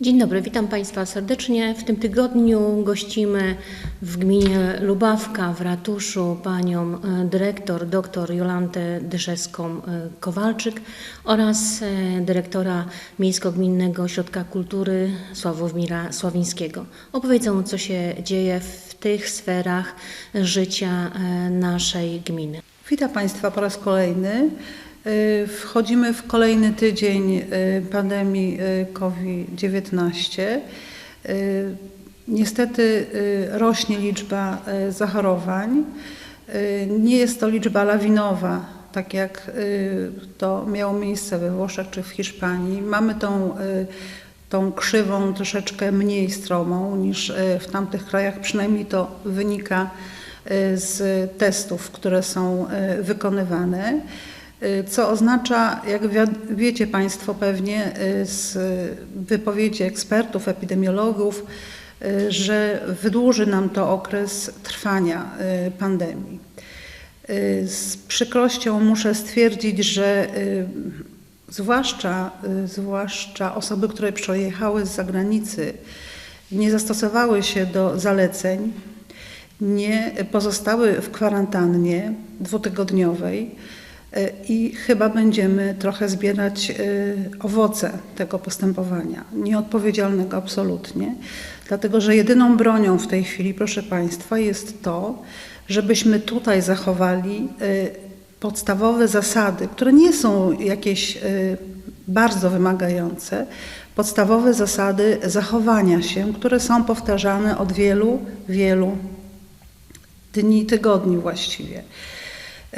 Dzień dobry, witam Państwa serdecznie. W tym tygodniu gościmy w gminie Lubawka w ratuszu panią e, dyrektor dr Jolantę Dyszewską-Kowalczyk oraz e, dyrektora Miejsko-Gminnego Ośrodka Kultury Sławomira Sławińskiego. Opowiedzą, co się dzieje w tych sferach życia e, naszej gminy. Witam Państwa po raz kolejny. Y, Wchodzimy w kolejny tydzień y, pandemii y, COVID-19. Y, Niestety rośnie liczba zachorowań. Nie jest to liczba lawinowa, tak jak to miało miejsce we Włoszech czy w Hiszpanii. Mamy tą, tą krzywą troszeczkę mniej stromą niż w tamtych krajach, przynajmniej to wynika z testów, które są wykonywane. Y, Co oznacza, jak wi- wiecie Państwo pewnie y, z wypowiedzi ekspertów, epidemiologów, y, że wydłuży nam to okres trwania pandemii. Z przykrością muszę stwierdzić, że zwłaszcza, zwłaszcza osoby, które przyjechały z zagranicy, nie zastosowały się do zaleceń, nie pozostały w kwarantannie dwutygodniowej i chyba będziemy trochę zbierać y, owoce tego postępowania. Nieodpowiedzialnego absolutnie, dlatego że jedyną bronią w tej chwili, proszę Państwa, jest to, żebyśmy tutaj zachowali y, podstawowe zasady, które nie są jakieś bardzo wymagające, podstawowe zasady zachowania się, które są powtarzane od wielu, wielu dni, tygodni właściwie.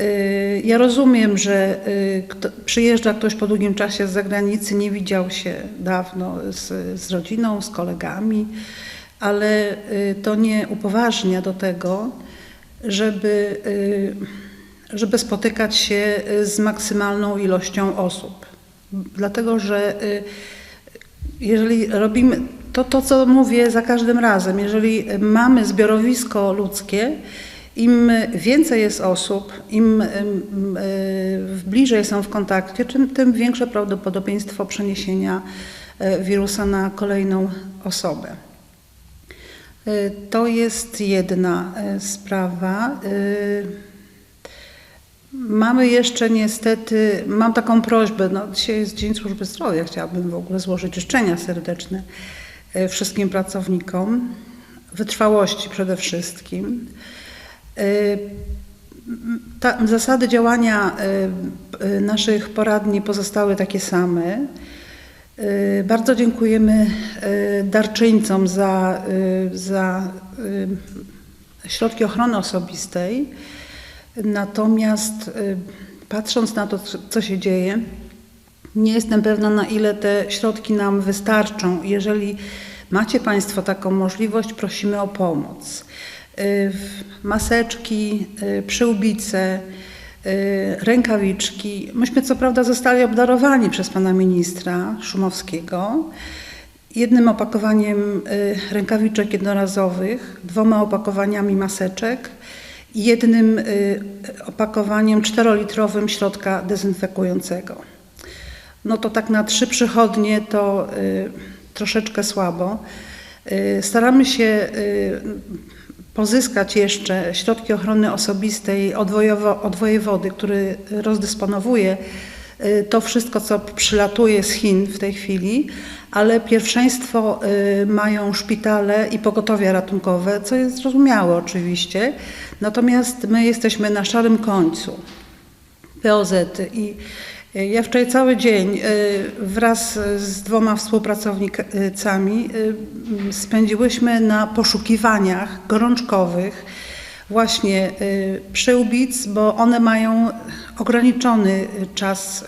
Y, Ja rozumiem, że y, przyjeżdża ktoś po długim czasie z zagranicy, nie widział się dawno z, z rodziną, z kolegami, ale y, to nie upoważnia do tego, żeby, żeby spotykać się z maksymalną ilością osób. Dlatego, że jeżeli robimy to, to, co mówię za każdym razem, jeżeli mamy zbiorowisko ludzkie, im więcej jest osób, im bliżej są w kontakcie, tym większe prawdopodobieństwo przeniesienia e, wirusa na kolejną osobę. E, To jest jedna e, sprawa. Mamy jeszcze niestety, mam taką prośbę, no dzisiaj jest Dzień Służby Zdrowia, chciałabym w ogóle złożyć życzenia serdeczne wszystkim pracownikom, wytrwałości przede wszystkim. M, Ta, zasady działania e, e, naszych poradni pozostały takie same. Bardzo dziękujemy darczyńcom za, za środki ochrony osobistej. Natomiast y, patrząc na to, co się dzieje, nie jestem pewna, na ile te środki nam wystarczą. Jeżeli macie Państwo taką możliwość, prosimy o pomoc. Y, Maseczki, y, przyłbice, y, rękawiczki. Myśmy co prawda zostali obdarowani przez pana ministra Szumowskiego jednym opakowaniem rękawiczek jednorazowych, dwoma opakowaniami maseczek i jednym opakowaniem czterolitrowym środka dezynfekującego. No to tak na trzy przychodnie to troszeczkę słabo. Staramy się pozyskać jeszcze środki ochrony osobistej od, wojowo, od wojewody, który rozdysponowuje y, to wszystko, co przylatuje z Chin w tej chwili, ale pierwszeństwo y, mają szpitale i pogotowia ratunkowe, co jest zrozumiałe oczywiście. Natomiast my jesteśmy na szarym końcu. POZ i ja wczoraj cały dzień y, wraz z dwoma współpracownikami y, spędziłyśmy na poszukiwaniach gorączkowych właśnie y, przyłbic, bo one mają ograniczony czas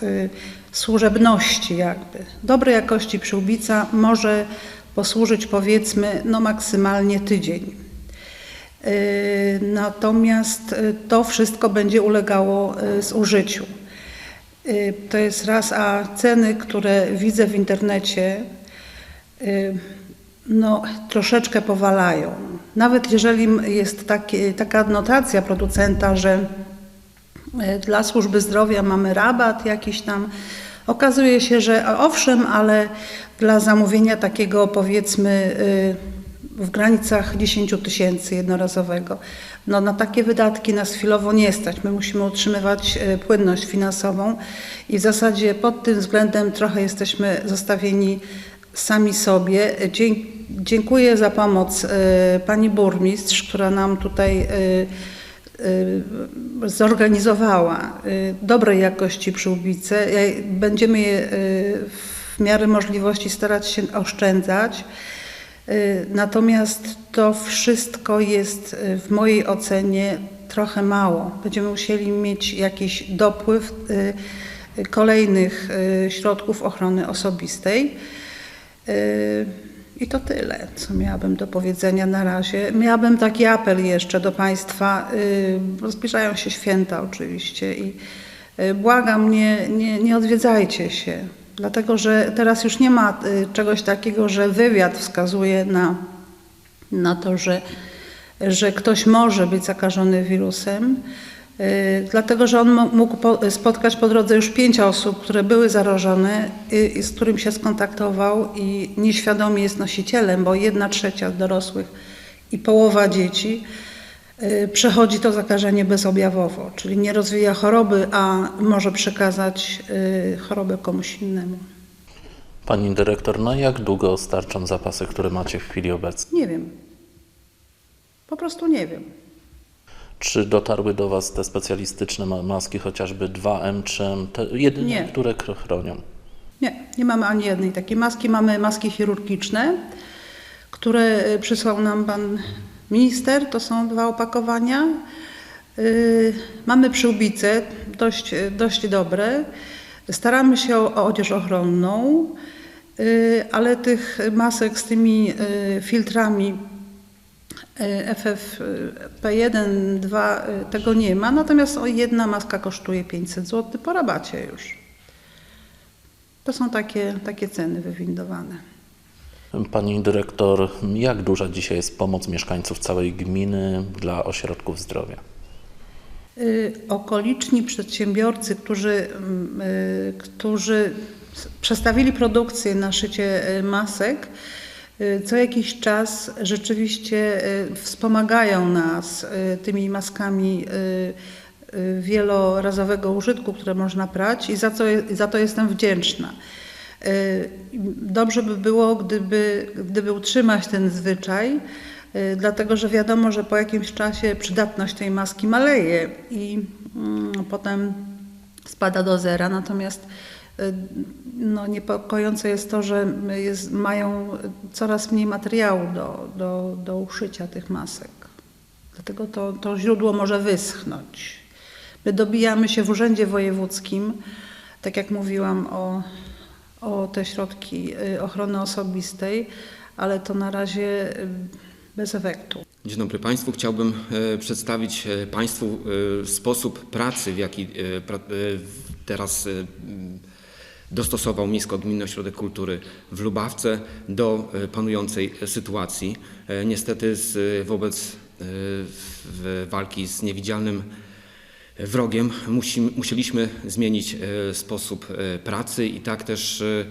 służebności jakby. Dobrej jakości przyłbica może posłużyć powiedzmy no maksymalnie tydzień. Natomiast to wszystko będzie ulegało zużyciu. Y, To jest raz, a ceny, które widzę w internecie, y, no, troszeczkę powalają. Nawet jeżeli jest takie, taka adnotacja producenta, że y, dla służby zdrowia mamy rabat jakiś tam Okazuje się, że owszem, ale dla zamówienia takiego powiedzmy w granicach 10 tysięcy jednorazowego, no na takie wydatki nas chwilowo nie stać. My musimy utrzymywać y, płynność finansową i w zasadzie pod tym względem trochę jesteśmy zostawieni sami sobie. Dziękuję za pomoc y, pani burmistrz, która nam tutaj y, zorganizowała dobrej jakości przyłbice. Będziemy je w miarę możliwości starać się oszczędzać. Y, Natomiast to wszystko jest y, w mojej ocenie trochę mało. Będziemy musieli mieć jakiś dopływ y, kolejnych środków ochrony osobistej. I to tyle, co miałabym do powiedzenia na razie. Miałabym taki apel jeszcze do Państwa. y, bo Zbliżają się święta oczywiście i błagam, nie, nie, nie odwiedzajcie się. Dlatego, że teraz już nie ma y, czegoś takiego, że wywiad wskazuje na, na to, że, że ktoś może być zakażony wirusem. Y, Dlatego, że on mógł po, spotkać po drodze już pięć osób, które były zarażone, y, i z którym się skontaktował i nieświadomie jest nosicielem, bo jedna trzecia dorosłych i połowa dzieci przechodzi to zakażenie bezobjawowo, czyli nie rozwija choroby, a może przekazać y, chorobę komuś innemu. Pani dyrektor, na jak długo starczą zapasy, które macie w chwili obecnej? Nie wiem. Po prostu nie wiem. Czy dotarły do Was te specjalistyczne ma- maski, chociażby 2M, czy te jedyne, Nie. które chronią? Nie, nie mamy ani jednej takiej maski. Mamy maski chirurgiczne, które y, przysłał nam pan minister. To są dwa opakowania. Yy, mamy przyłbice, dość, dość dobre. Staramy się o, odzież ochronną, yy, ale tych masek z tymi yy, filtrami yy, FFP1, 2 yy, tego nie ma. Natomiast jedna maska kosztuje 500 zł po rabacie już. To są takie, takie ceny wywindowane. Pani dyrektor, jak duża dzisiaj jest pomoc mieszkańców całej gminy dla ośrodków zdrowia? Y, Okoliczni przedsiębiorcy, którzy, mm, y, którzy przestawili produkcję na szycie y, masek, co jakiś czas rzeczywiście wspomagają nas tymi maskami wielorazowego użytku, które można prać i za, co, za to jestem wdzięczna. Y, Dobrze by było, gdyby, gdyby utrzymać ten zwyczaj, y, dlatego że wiadomo, że po jakimś czasie przydatność tej maski maleje i mm, potem spada do zera. Natomiast y, no, niepokojące jest to, że jest, mają coraz mniej materiału do, do, do uszycia tych masek. Dlatego to, to źródło może wyschnąć. My dobijamy się w Urzędzie Wojewódzkim, tak jak mówiłam, o, o te środki y, ochrony osobistej, ale to na razie y, bez efektu. Dzień dobry Państwu. Chciałbym e, przedstawić e, Państwu e, sposób pracy, w jaki teraz dostosował Miejsko-Gminny Ośrodek Kultury w Lubawce do panującej sytuacji. Niestety z, wobec walki z niewidzialnym wrogiem musi, musieliśmy zmienić e, sposób e, pracy i tak też e,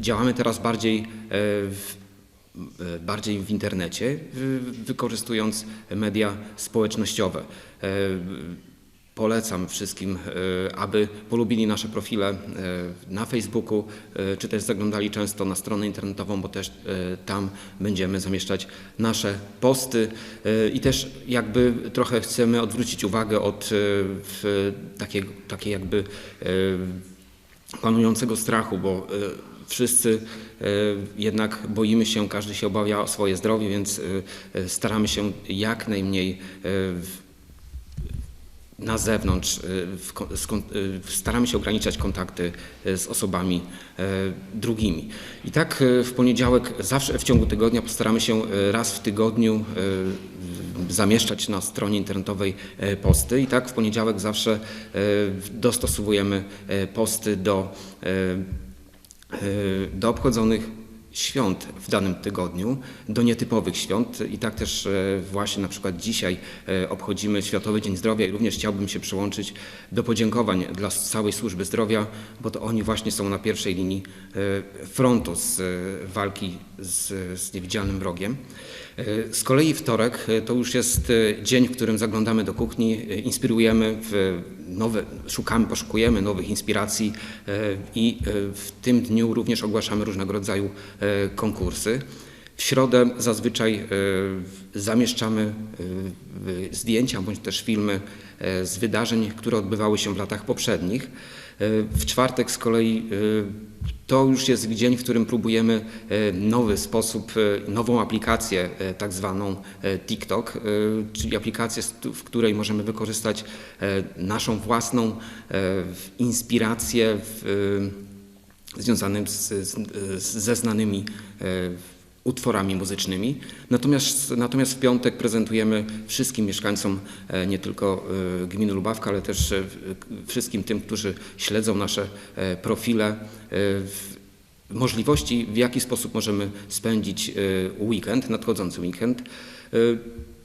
działamy teraz bardziej w, bardziej w internecie, wykorzystując media społecznościowe. Polecam wszystkim, e, aby polubili nasze profile e, na Facebooku, e, czy też zaglądali często na stronę internetową, bo też tam będziemy zamieszczać nasze posty. I też jakby trochę chcemy odwrócić uwagę od w takiego, takiej jakby panującego strachu, bo wszyscy jednak boimy się, każdy się obawia o swoje zdrowie, więc staramy się jak najmniej na zewnątrz, skon- e, staramy się ograniczać kontakty e, z osobami drugimi. I tak w poniedziałek, zawsze w ciągu tygodnia postaramy się raz w tygodniu zamieszczać na stronie internetowej posty i tak w poniedziałek zawsze dostosowujemy posty do, do obchodzonych świąt w danym tygodniu, do nietypowych świąt i tak też e, właśnie na przykład dzisiaj e, obchodzimy Światowy Dzień Zdrowia i również chciałbym się przyłączyć do podziękowań dla całej służby zdrowia, bo to oni właśnie są na pierwszej linii e, frontu z walki z, z niewidzialnym wrogiem. E, Z kolei wtorek e, to już jest e, dzień, w którym zaglądamy do kuchni, inspirujemy nowe, szukamy, poszukujemy nowych inspiracji i w tym dniu również ogłaszamy różnego rodzaju konkursy. W środę zazwyczaj zamieszczamy zdjęcia bądź też filmy z wydarzeń, które odbywały się w latach poprzednich. W czwartek z kolei e, to już jest dzień, w którym próbujemy e, nowy sposób, e, nową aplikację, tak zwaną TikTok, czyli aplikację, w której możemy wykorzystać naszą własną inspirację w, związanym z, z, ze znanymi utworami muzycznymi. Natomiast, natomiast w piątek prezentujemy wszystkim mieszkańcom e, nie tylko e, gminy Lubawka, ale też e, wszystkim tym, którzy śledzą nasze profile, możliwości, w jaki sposób możemy spędzić weekend, nadchodzący weekend,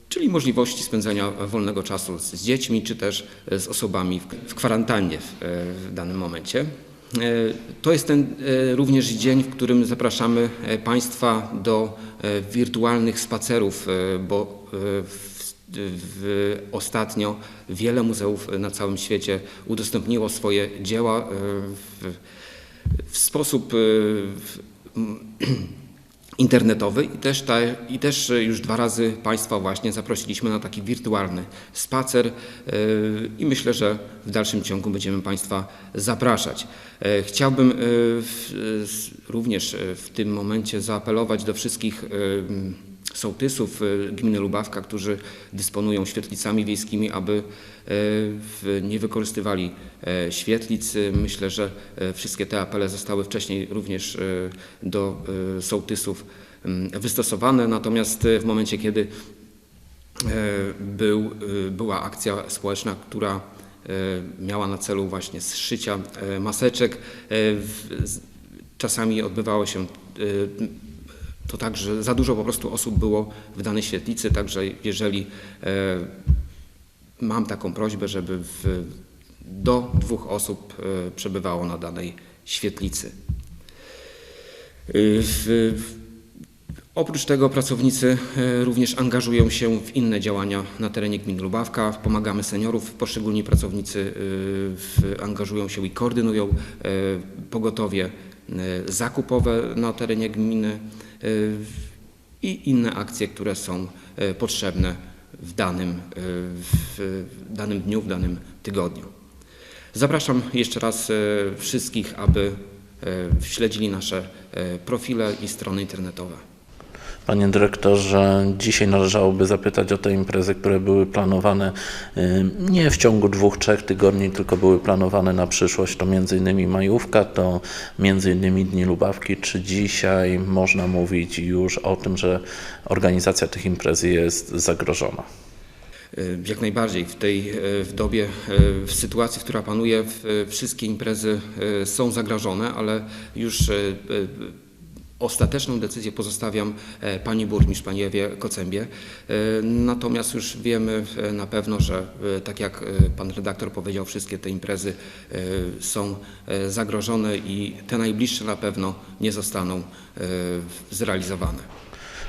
czyli możliwości spędzania wolnego czasu z dziećmi, czy też z osobami w- kwarantannie w danym momencie. E, To jest ten e, również dzień, w którym zapraszamy e, Państwa do wirtualnych spacerów, bo w, ostatnio wiele muzeów na całym świecie udostępniło swoje dzieła w, w sposób w, internetowy i też, i też już dwa razy Państwa właśnie zaprosiliśmy na taki wirtualny spacer yy, i myślę, że w dalszym ciągu będziemy Państwa zapraszać. E, Chciałbym również w tym momencie zaapelować do wszystkich sołtysów y, gminy Lubawka, którzy dysponują świetlicami wiejskimi, aby y, nie wykorzystywali e, świetlic. Y, Myślę, że e, wszystkie te apele zostały wcześniej również do sołtysów mm, wystosowane, natomiast w momencie, kiedy e, był, była akcja społeczna, która miała na celu właśnie zszycia maseczek. Czasami odbywało się to tak, że za dużo po prostu osób było w danej świetlicy, także jeżeli e, mam taką prośbę, żeby w, do dwóch osób e, przebywało na danej świetlicy. Y, W, Oprócz tego pracownicy e, również angażują się w inne działania na terenie gminy Lubawka. Pomagamy seniorów, poszczególni pracownicy e, angażują się i koordynują e, pogotowie e, zakupowe na terenie gminy e, i inne akcje, które są e, potrzebne w danym, e, w danym dniu, w danym tygodniu. Zapraszam jeszcze raz e, wszystkich, aby śledzili nasze profile i strony internetowe. Panie dyrektorze, dzisiaj należałoby zapytać o te imprezy, które były planowane y, nie w ciągu dwóch, trzech tygodni, tylko były planowane na przyszłość. To m.in. majówka, to m.in. Dni Lubawki. Czy dzisiaj można mówić już o tym, że organizacja tych imprez jest zagrożona? Y, Jak najbardziej w tej y, w dobie, w sytuacji, która panuje, wszystkie imprezy są zagrożone, ale już ostateczną decyzję pozostawiam e, pani burmistrz, pani Ewie Kocębie. Y, Natomiast już wiemy y, na pewno, że tak jak pan redaktor powiedział, wszystkie te imprezy są zagrożone i te najbliższe na pewno nie zostaną zrealizowane.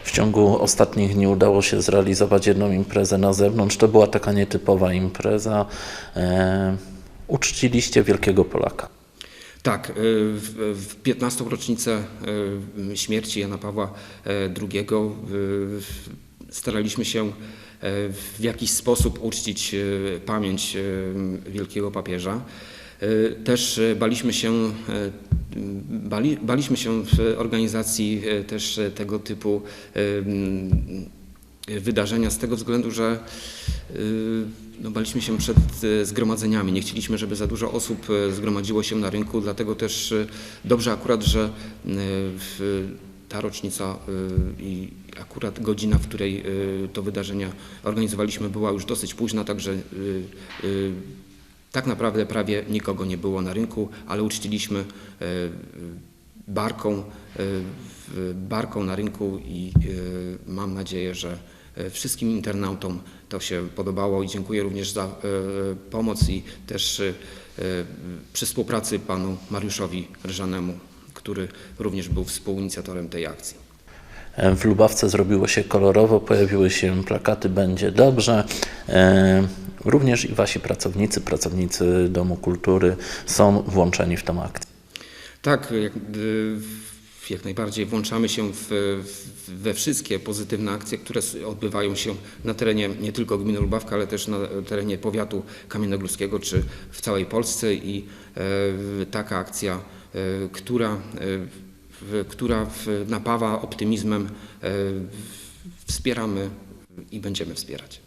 W ciągu ostatnich dni udało się zrealizować jedną imprezę na zewnątrz. To była taka nietypowa impreza. E, uczciliście wielkiego Polaka. Tak, y, w, w 15. rocznicę y, śmierci Jana Pawła y, II staraliśmy się w jakiś sposób uczcić pamięć wielkiego papieża. Też baliśmy się, bali, baliśmy się w organizacji też tego typu wydarzenia z tego względu, że no, baliśmy się przed y, zgromadzeniami. Nie chcieliśmy, żeby za dużo osób y, zgromadziło się na rynku, dlatego też y, dobrze akurat, że ta rocznica i akurat godzina, w której to wydarzenia organizowaliśmy, była już dosyć późna, także tak naprawdę prawie nikogo nie było na rynku, ale uczciliśmy barką, barką na rynku i e, mam nadzieję, że e, wszystkim internautom to się podobało i dziękuję również za e, pomoc i też e, przy współpracy panu Mariuszowi Ryżanemu, który również był współinicjatorem tej akcji. E, W Lubawce zrobiło się kolorowo, pojawiły się plakaty Będzie dobrze. E, Również i wasi pracownicy, pracownicy Domu Kultury są włączeni w tą akcję. Tak, jak, jak najbardziej włączamy się w, w, we wszystkie pozytywne akcje, które odbywają się na terenie nie tylko gminy Lubawka, ale też na terenie powiatu kamiennogórskiego czy w całej Polsce i e, taka akcja, e, która, e, w, która w, napawa optymizmem, e, wspieramy i będziemy wspierać.